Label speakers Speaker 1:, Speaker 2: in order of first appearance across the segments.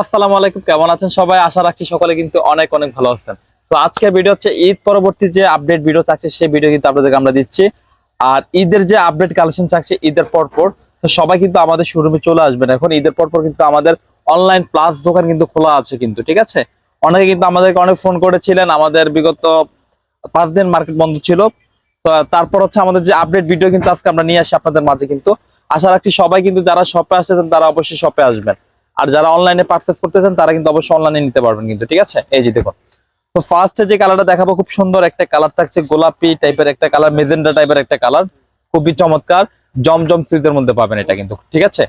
Speaker 1: আসসালামু আলাইকুম, কেমন আছেন সবাই? আশা রাখছি সকলে কিন্তু অনেক অনেক ভালো আছেন। তো আজকের ভিডিও হচ্ছে ঈদ, পরবর্তী যে আপডেট ভিডিও থাকছে সেই ভিডিও কিন্তু আপনাদেরকে আমরা দিচ্ছি। আর ঈদের যে আপডেট কালেকশন থাকছে ঈদের পর পর তো সবাই কিন্তু আমাদের শোরুমে চলে আসবেন এখন। ঈদের পর পর কিন্তু আমাদের অনলাইন প্লাস দোকান কিন্তু খোলা আছে কিন্তু, ঠিক আছে? অনেকে কিন্তু আমাদেরকে অনেক ফোন করেছিলেন, আমাদের বিগত পাঁচ দিন মার্কেট বন্ধ ছিল। তো তারপর হচ্ছে আমাদের যে আপডেট ভিডিও কিন্তু আজকে আমরা নিয়ে আসি আপনাদের মাঝে কিন্তু। আশা রাখছি সবাই কিন্তু যারা শপে আসতেছেন, তারা অবশ্যই শপে আসবেন। আর যারা অনলাইনে পারচেস করতেছেন, তারা কিন্তু অবশ্যই অনলাইনে নিতে পারবেন কিন্তু, ঠিক আছে? এই যে দেখুন। তো ফার্স্টে যে কালারটা দেখাবো, খুব সুন্দর একটা কালার থাকছে, গোলাপি টাইপের একটা কালার মেজেন্ডা টাইপের একটা কালার খুবই চমৎকার, জমজম সুইজের মধ্যে পাবেন এটা কিন্তু, ঠিক আছে?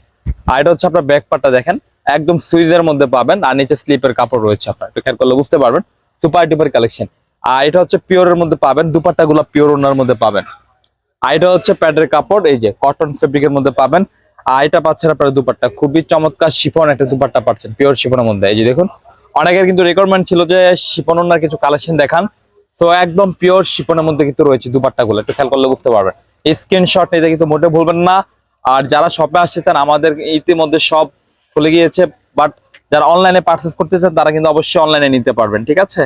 Speaker 1: আর এটা হচ্ছে আপনার ব্যাক পার্টটা দেখেন, একদম সুইজের মধ্যে পাবেন, আর নিচে স্লিপের কাপড় রয়েছে আপনার, একটু খেয়াল করলে বুঝতে পারবেন সুপার ডুপার কালেকশন আর এটা হচ্ছে পিওরের মধ্যে পাবেন দুপাট্টা গুলো পিওর ওনার মধ্যে পাবেন। আর এটা হচ্ছে প্যাডের কাপড়, এই যে কটন ফেব্রিকের মধ্যে পাবেন আর এটা পাচ্ছেন আপনার দুপাট্টা। খুবই চমৎকার শিফন একটা দুপাট্টা পাচ্ছেন পিওর শিফনের মধ্যে। এই যে দেখুন, অনেকের কিন্তু রিকোয়ারমেন্ট ছিল যে শিফন ওনার কিছু কালেকশন দেখান। তো একদম পিওর শিফনের মধ্যে কিন্তু রয়েছে দুপাট্টা গুলো একটু খেয়াল করলে বুঝতে পারবেন। স্ক্রিনশট নিতে কিন্তু মোটে ভুলবেন না। আর যারা শপে আসতে চান, আমাদের ইতিমধ্যে সব খুলে গিয়েছে বাট যারা অনলাইনে পার্চেস করতে চান, তারা কিন্তু অবশ্যই অনলাইনে নিতে পারবেন, ঠিক আছে?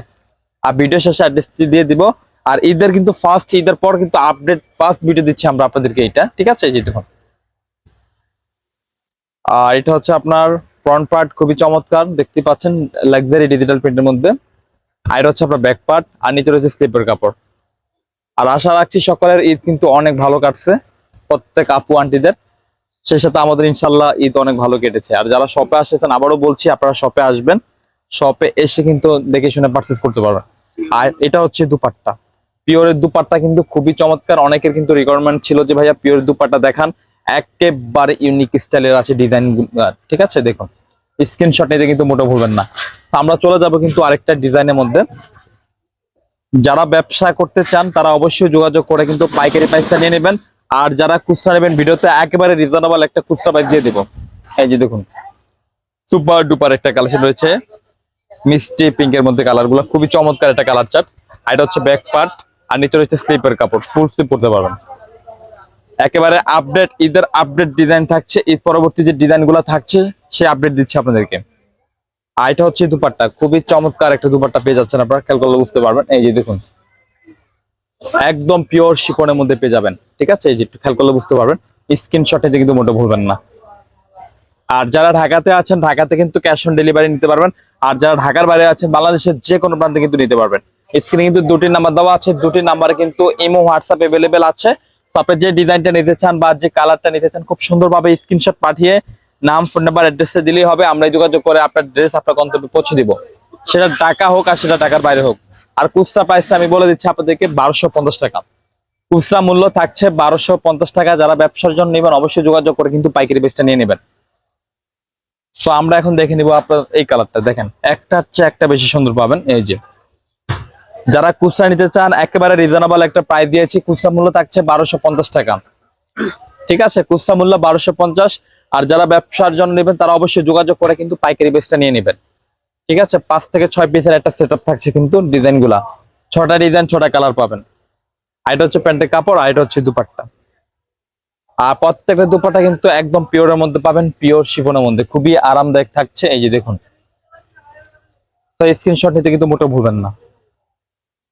Speaker 1: আর ভিডিও শেষে অ্যাড্রেসটি দিয়ে দিব। আর ঈদের কিন্তু ফার্স্ট ঈদের পর কিন্তু আপডেট ফার্স্ট ভিডিও দিচ্ছি আমরা আপনাদেরকে এটা ঠিক আছে? এই যে দেখুন। আর এটা হচ্ছে আপনার ফ্রন্ট পার্ট খুবই চমৎকার, দেখতে পাচ্ছেন লাক্সারি ডিজিটাল প্রিন্টের মধ্যে। আর এটা হচ্ছে আপনার ব্যাক পার্ট আর নিচে রয়েছে স্লিপের কাপড়। আর আশা রাখছি সকলের ঈদ কিন্তু অনেক ভালো কাটছে, প্রত্যেক আপু, আন্টিদের। সেই সাথে আমাদের ইনশাল্লাহ ঈদ অনেক ভালো কেটেছে। আর যারা শপে আসতেছেন, আবারও বলছি, আপনারা শপে আসবেন। শপে এসে কিন্তু দেখে শুনে পারচেস করতে পারবেন। আর এটা হচ্ছে দুপাট্টা। পিওরের দুপাট্টা কিন্তু খুবই চমৎকার। অনেকের কিন্তু রিকোয়ারমেন্ট ছিল যে, ভাইয়া পিওর দুপাট্টা দেখান। একেবারে ইউনিক স্টাইলের আছে ডিজাইন ঠিক আছে, দেখুন। স্ক্রিনশট নিতে কিন্তু মোটো ভুলবেন না। আমরা চলে যাব কিন্তু আরেকটা ডিজাইনের মধ্যে। যারা ব্যবসা করতে চান, তারা অবশ্যই যোগাযোগ করে কিন্তু পাইকারি প্রাইসটা নিয়ে নেবেন। আর যারা খুচরা নেবেন, ভিডিওতে একেবারে রিজনেবল একটা খুচরা প্রাইস দিয়ে দিব। এই যে দেখুন সুপার ডুপার একটা কালেকশন রয়েছে। মিষ্টি পিঙ্কের মধ্যে কালারগুলো, খুবই চমৎকার একটা কালার চার্ট আর এটা হচ্ছে ব্যাক পার্ট আর নিচে রয়েছে স্লিপের কাপড়। ফুল স্লিপ করতে পারবেন। একেবারে আপডেট ঈদের আপডেট ডিজাইন থাকছে, ঈদ পরবর্তী যে ডিজাইনগুলো থাকছে সে আপডেট দিচ্ছে আপনাদেরকে। আর এটা হচ্ছে দুপাট্টা, খুবই চমৎকার একটা দুপাট্টা পেয়ে যাচ্ছেন আপনারা, খেয়াল করলে বুঝতে পারবেন। এই যে দেখুন, একদম পিওর শিপনের মধ্যে পেয়ে যাবেন, ঠিক আছে? এই যে একটু খেয়াল করলে বুঝতে পারবেন স্ক্রিনশটে কিন্তু মোটে ভুলবেন না। আর যারা ঢাকাতে আছেন, ঢাকাতে কিন্তু ক্যাশ অন ডেলিভারি নিতে পারবেন। আর যারা ঢাকার বাইরে আছেন, বাংলাদেশের যে কোনো প্রান্তে কিন্তু নিতে পারবেন। স্ক্রিনে কিন্তু দুটি নাম্বার দেওয়া আছে, দুটি নাম্বারে কিন্তু ইমো হোয়াটসঅ্যাপ এভেলেবেল আছে। আপনি যে ডিজাইনটা নিতে চান বা যে কালারটা নিতে চান, খুব সুন্দরভাবে স্ক্রিনশট পাঠিয়ে নাম ফোন নাম্বার অ্যাড্রেসে দিলেই হবে। আমরা যোগাযোগ করে আপনার ড্রেস আপনার গন্তব্যে পৌঁছে দিব। সেটা টাকা হোক আর সেটা টাকার বাইরে হোক। আর খুচরা প্রাইসটা আমি বলে দিচ্ছি আপনাদেরকে বারোশো পঞ্চাশ টাকা। খুচরা মূল্য থাকছে বারোশো পঞ্চাশ টাকা। যারা ব্যবসার জন্য নেবেন, অবশ্যই যোগাযোগ করে কিন্তু পাইকারি বেচটা নিয়ে নেবেন। তো আমরা এখন দেখে নিব আপনার এই কালারটা দেখেন, একটা হচ্ছে একটা বেশি সুন্দর পাবেন। এই যে যারা খুচরা নিতে চান, একেবারে রিজনেবল একটা প্রাইস দিয়েছি। খুচরা মূল্য থাকছে বারোশো টাকা। ঠিক আছে? খুচরা মূল্য বারোশো আর যারা ব্যবসার জন্য নেবেন, তারা অবশ্যই যোগাযোগ করে কিন্তু পাইকারি বেসটা নিয়ে নেবেন। ঠিক আছে? পাঁচ থেকে ছয় পিসের একটা সেট থাকছে কিন্তু ডিজাইনগুলা ছটা ডিজাইন, ছটা কালার পাবেন। আর এটা হচ্ছে প্যান্টের কাপড় আর এটা হচ্ছে দুপাট্টা। আর প্রত্যেকটা দুপাট্টা কিন্তু একদম পিওরের মধ্যে পাবেন পিওর শিফনের মধ্যে। খুবই আরামদায়ক থাকছে। এই যে দেখুন। তো স্ক্রিনশট নিতে কিন্তু মোটেও ভুলবেন না।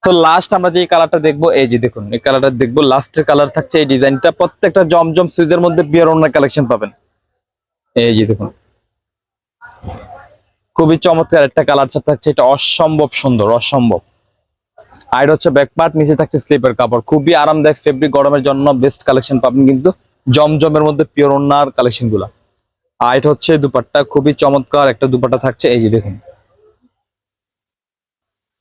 Speaker 1: তো লাস্ট আমরা যে কালারটা দেখব, এই যে দেখুন, এই কালারটা দেখব লাস্টের কালার থাকছে এই ডিজাইনটা প্রত্যেকটা জমজম সুইজের মধ্যে বিয়ার অন্য কালেকশন পাবেন। এই যে দেখুন, খুবই চমৎকার একটা কালার থাকছে, এটা অসম্ভব সুন্দর, অসম্ভব। আর হচ্ছে ব্যাক পার্ট নিচে থাকছে স্লিপের কাপড় খুবই আরামদায়ক ফেব্রিক গরমের জন্য বেস্ট কালেকশন পাবেন কিন্তু জমজমের মধ্যে পিওর ওনার কালেকশনগুলা। আর এটা হচ্ছে দুপাট্টা, খুবই চমৎকার একটা দুপাট্টা থাকছে, এই যে দেখুন।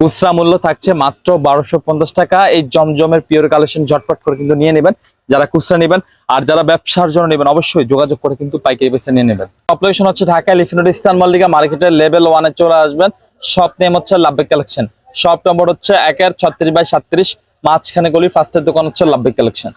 Speaker 1: খুচরা মূল্য থাকছে মাত্র বারোশো পঞ্চাশ টাকা। এই জমজমের পিওর কালেকশন ঝটপট করে কিন্তু নিয়ে নেবেন, যারা খুচরা নেবেন আর যারা ব্যবসার জন্য নেবেন অবশ্যই যোগাযোগ করে কিন্তু পাইকারি বেছে নিয়ে নেবেন। অপারেশন হচ্ছে ঢাকায় লিফিনোড ইস্তান মল্লিকা মার্কেটের লেভেল ওয়ানে চলে আসবেন। সব নেম হচ্ছে লাভবিক কালেকশন সব নম্বর হচ্ছে একের ছত্রিশ বাই সাত্রিশ। মাঝখানে গলি ফার্স্টের দোকান হচ্ছে লাভবিক কালেকশন